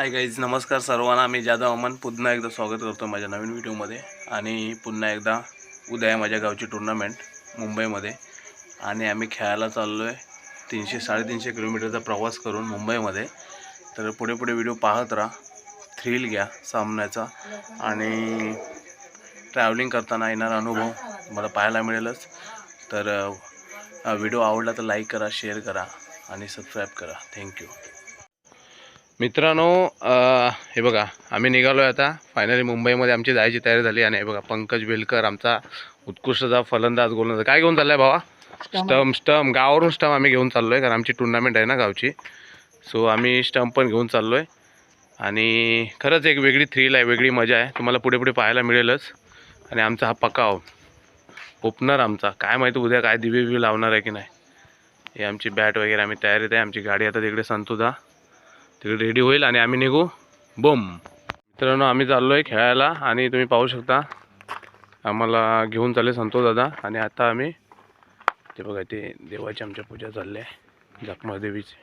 Hi guys नमस्कार सर्वांना. मी जाधव अमन. पुन्हा एकदा स्वागत करतो माझ्या नवीन व्हिडिओमध्ये. आणि पुन्हा एकदा उद्या आहे माझ्या गावची टुर्नामेंट मुंबईमध्ये. आणि आम्ही खेळायला चाललो आहे तीनशे साडेतीनशे किलोमीटरचा प्रवास करून मुंबईमध्ये. तर पुढे पुढे व्हिडिओ पाहत राहा. थ्रिल घ्या सामन्याचा. आणि ट्रॅव्हलिंग करताना येणारा अनुभव मला पाहायला मिळेलच. तर व्हिडिओ आवडला तर लाईक करा शेअर करा आणि सबस्क्राईब करा. थँक्यू मित्रांनो हे बघा आम्ही निघालो आहे आता. फायनली मुंबईमध्ये आमची जायची तयारी झाली आणि हे बघा पंकज बेलकर आमचा उत्कृष्टचा फलंदाज गोलंदाज काय घेऊन चाललाय भावा? स्टम स्टम गावावरून स्टम आम्ही घेऊन चाललो आहे कारण आमची टुर्नामेंट आहे ना गावची. सो आम्ही स्टंप पण घेऊन चाललो आहे आणि खरंच एक वेगळी थ्रिल आहे वेगळी मजा आहे. तुम्हाला पुढे पुढे पाहायला मिळेलच. आणि आमचा हा पकाव ओपनर आमचा. काय माहिती उद्या काय दिवे बिवे लावणार आहे की नाही. हे आमची बॅट वगैरे आम्ही तयारीत आहे. आमची गाडी आता तिकडे संतुदा. तिकडे रेडी होईल आणि आम्ही निघू. बोम मित्रांनो आम्ही चाललो आहे खेळायला आणि तुम्ही पाहू शकता. आम्हाला घेऊन चालले संतोष दादा आणि आता आम्ही ते बघा ते देवाची आमच्या पूजा चालली आहे. जखमा देवीची.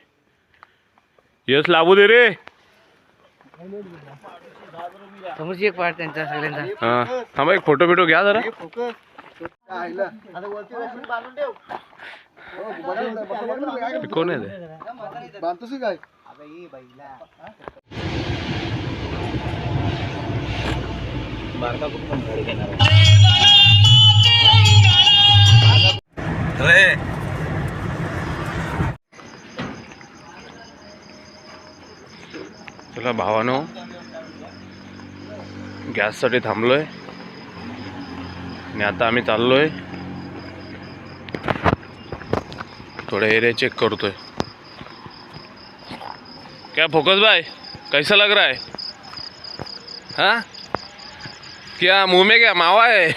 यस लावू दे रे. समोरची एक पार्ट त्यांचा सगळ्यांचा. हां. थांबा एक फोटो बिटो घ्या जरा. हे कोण आहे ते? रे चला भावानो गॅससाठी थांबलोय. आणि आता आम्ही चाललोय. थोडे एरिया चेक करतोय. क्या फोकस भाई? कैसा लग रहा है? हाँ? क्या मुंह में क्या मावा है?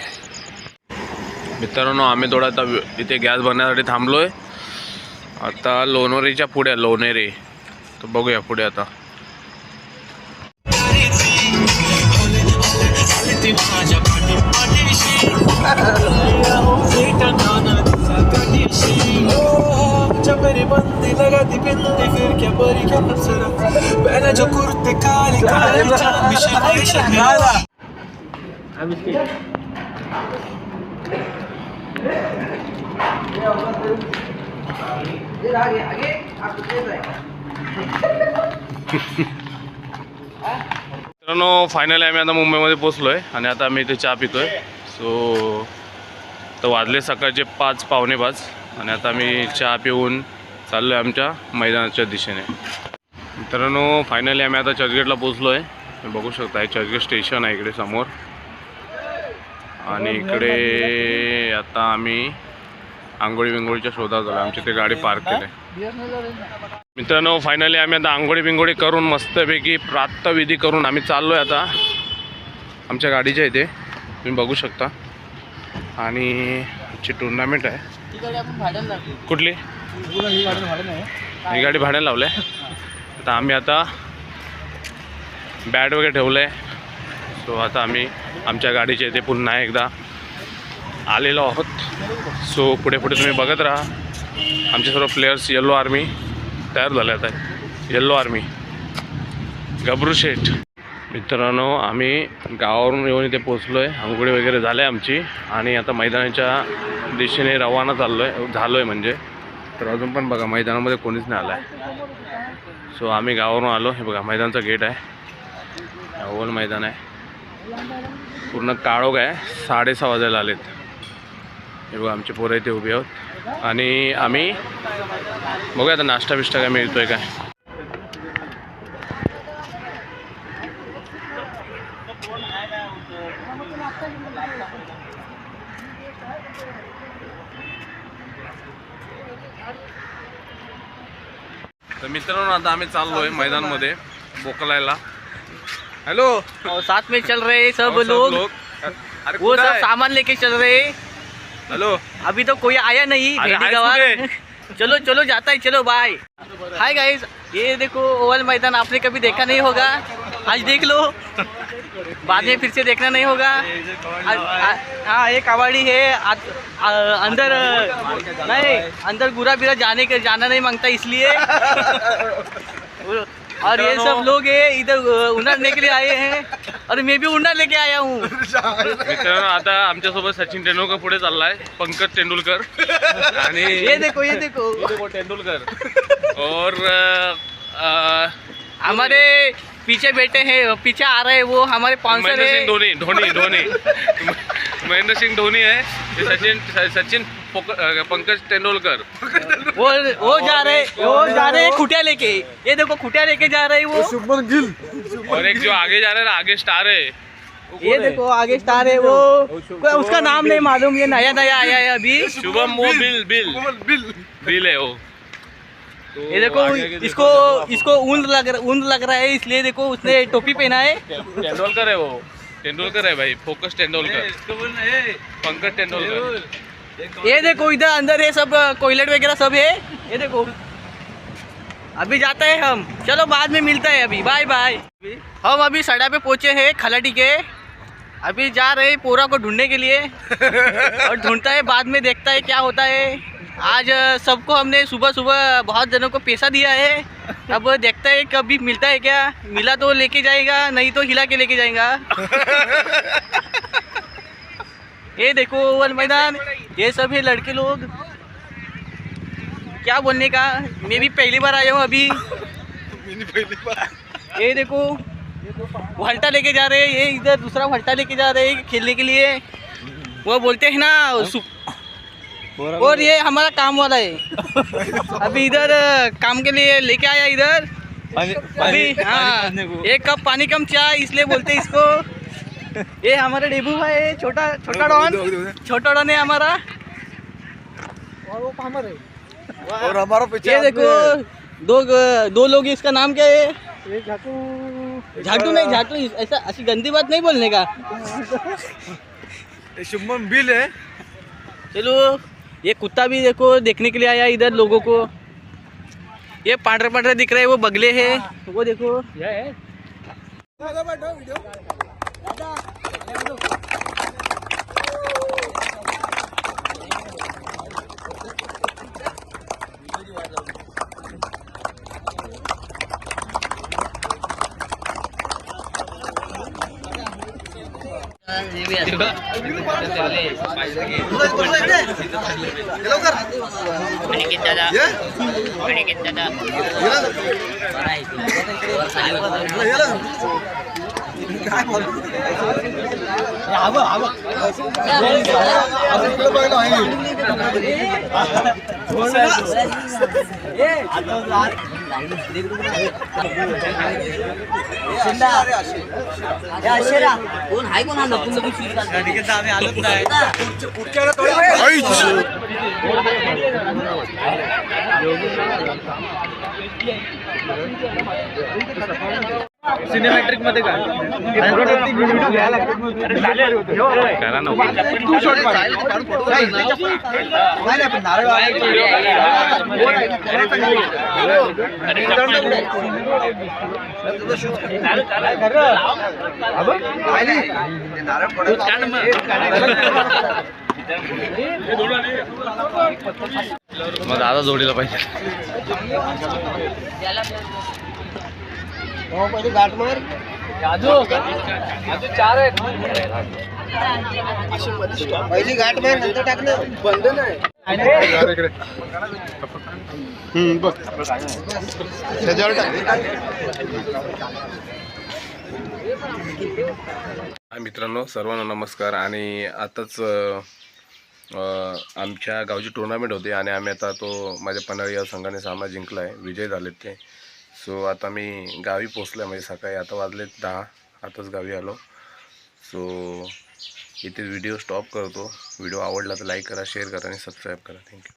मित्रांनो आम्ही थोडा आता इथे गॅस भरण्यासाठी थांबलोय. आता लोणेरीच्या पुढे लोणेरी. तर बघूया पुढे आता. मेरी बंदी लगा दी बिंदी फिर क्या बड़ी क्या नजर मैंने काली काली चांद मिशी मित्रांनो फायनली आम्ही आता मुंबईमध्ये पोचलो आहे आणि आता आम्ही इथे चहा पितोय. सो तर वाजले सकाळचे पाच पावणे पाच आणि आता आम्ही चहा पिऊन चाललो आहे आमच्या मैदानाच्या दिशेने. मित्रांनो फायनली आम्ही आता चर्चगेटला पोचलो आहे बघू शकता हे चर्चगेट स्टेशन आहे इकडे समोर. आणि इकडे आता आम्ही आंघोळी बिंगोळीच्या शोधात झालो आमची ते गाडी पार्क केली. मित्रांनो फायनली आम्ही आता आंघोळी बिंगोळी करून मस्तपैकी प्रातविधी करून आम्ही चाललो आहे आता आमच्या गाडीच्या इथे. तुम्ही बघू शकता. आणि आमची टुर्नामेंट आहे. कुठली? ही गाडी भाड्याला लावलं आहे. आता आम्ही आता बॅट वगैरे ठेवलं आहे सो आता आम्ही आमच्या गाडीचे इथे पुन्हा एकदा आलेलो आहोत. सो पुढे पुढे तुम्ही बघत राहा. आमचे सर्व प्लेयर्स येल्लो आर्मी तयार झाले आता. येल्लो आर्मी गबरू शेठ. मित्रांनो आम्ही गावावरून येऊन इथे पोचलो आहे आंघोळी वगैरे झाली आमची. आणि आता मैदानाच्या दिशेने रवाना चाललो आहे झालो आहे म्हणजे. तर अजून पण बघा मैदानामध्ये कोणीच नाही आलं आहे सो आम्ही गावावरून आलो. हे बघा मैदानचं गेट आहे. ओल मैदान आहे. पूर्ण काळोख आहे. साडेसहा वाजायला आलेत. हे बघा आमचे पोरं इथे उभे आहोत. आणि आम्ही बघूया आता नाश्ता बिष्टा काय मिळतोय काय. तर मित्रांनो आता आम्ही चाललोय मैदानमध्ये बोकलायला. हॅलो और साथ में चल रहे हैं सब लोग अरे वो कुठं सब आहे? सामान लेके चल रहे हैं हॅलो अभी तो कोई आया नहीं अरे भेड़ी आए गवार. चलो चलो जाता है चलो बाय हाय गाइस ये देखो ओवल मैदान आपने कभी देखा नहीं होगा। आज देख लो। बाद में फिर से देखना नहीं होगा। हाँ ये कबाड़ी है। आ, आ, अंदर नहीं अंदर गुरा बिरा जाने के जाना नहीं माँगता इसलिए। और ये सब लोग है इधर अ, के लिए आए हैं। और मैं भी उन्नत लेके आया हूँ. मित्रांनो आता आमच्यासोबत सचिन तेंडुलकर पुढे चाललाय पंकज तेंडुलकर. आणि ये देखो ये देखो. ये देखो तेंदुलकर और अ, अ, हमारे पीछे बैठे हैं पीछे आ रहे हैं वो हमारे स्पॉन्सर महेंद्र सिंह है। धोनी धोनी धोनी. महेंद्र सिंह धोनी है ये सचिन सचिन पोक- अ, पंकज तेंदुलकर वो वो जा रहे वो जा रहे हैं खुटिया लेके. ये देखो खुटिया लेके जा रहे हैं वो. और एक जो आगे जा रहा है आगे स्टार है। ये देखो आगे स्टार है वो। कोई उसका नाम नहीं मालूम ये नया नया आया है अभी। शुभम वो बिल। Bill bill. बिल। है वो। तो ये देखो इसको इसको ऊन लग रहा ऊन लग रहा है इसलिए देखो उसने टोपी पहना है। तेंदुलकर है वो। तेंदुलकर है भाई फोकस तेंदुलकर। पंकज तेंदुलकर। ये देखो इधर अंदर ये सब कोयलेट वगैरह सब है। ये देखो। अभी जाते हैं हम। चलो बाद में मिलता है अभी। बाय बाय हम अभी सड़ा पे पहुँचे हैं खलाटी के। अभी जा रहे पोरा को ढूँढने के लिए। और ढूंढता है, बाद में देखता है क्या होता है। आज सबको हमने सुबह सुबह बहुत जनों को पैसा दिया है। अब देखता है कभी मिलता है क्या। मिला तो लेके जाएगा, नहीं तो हिला के लेके जाएगा। ये देखो, वन मैदान। ये सब है लड़के लोग। क्या बोलने का? मैं भी पहली बार आया हूँ अभी। ये देखो वल्टा लेके जा रहे हैं ये इधर दूसरा भल्टा लेके जा रहे हैं खेलने के लिए। वो बोलते हैं ना और ये हमारा काम वाला है। अभी इधर काम के लिए लेके आया इधर। अभी हाँ एक कप पानी कम चाय इसलिए बोलते इसको। ये हमारा डेबू भाई है छोटा छोटा डॉन। छोटा डॉन है हमारा। और हमारा पीछे ये देखो दो दो लोग इसका नाम क्या है? झाटू। नहीं झाटू ऐसा ऐसी गंदी बात नहीं बोलने का। शुभम बिल है। चलो ये कुत्ता भी देखो देखने के लिए आया इधर लोगों को। ये पांडरे पांडरे दिख रहे हैं वो बगले हैं। वो देखो। kita Ya. कोण आहे कोण आलं तुमचं सिनेमॅट्रिकमध्ये काय करा सिनेमॅट्रिकमध्ये काय मग दादा जोडीला पाहिजे. पहिली गाठ मार नंतर टाकणं बंद नाही. बघ मित्रांनो सर्वांना नमस्कार. आणि आताच आमच्या गावची टुर्नामेंट होती आणि आम्ही आता तो माझ्या पन्हाळी या संघाने सामना जिंकला आहे विजय झालेत ते. सो आता मी गावी पोचलं आहे म्हणजे सकाळी आता वाजलेत दहा आताच गावी आलो. सो इथे व्हिडिओ स्टॉप करतो. व्हिडिओ आवडला तर लाईक करा शेअर करा आणि सबस्क्राईब करा. थँक्यू.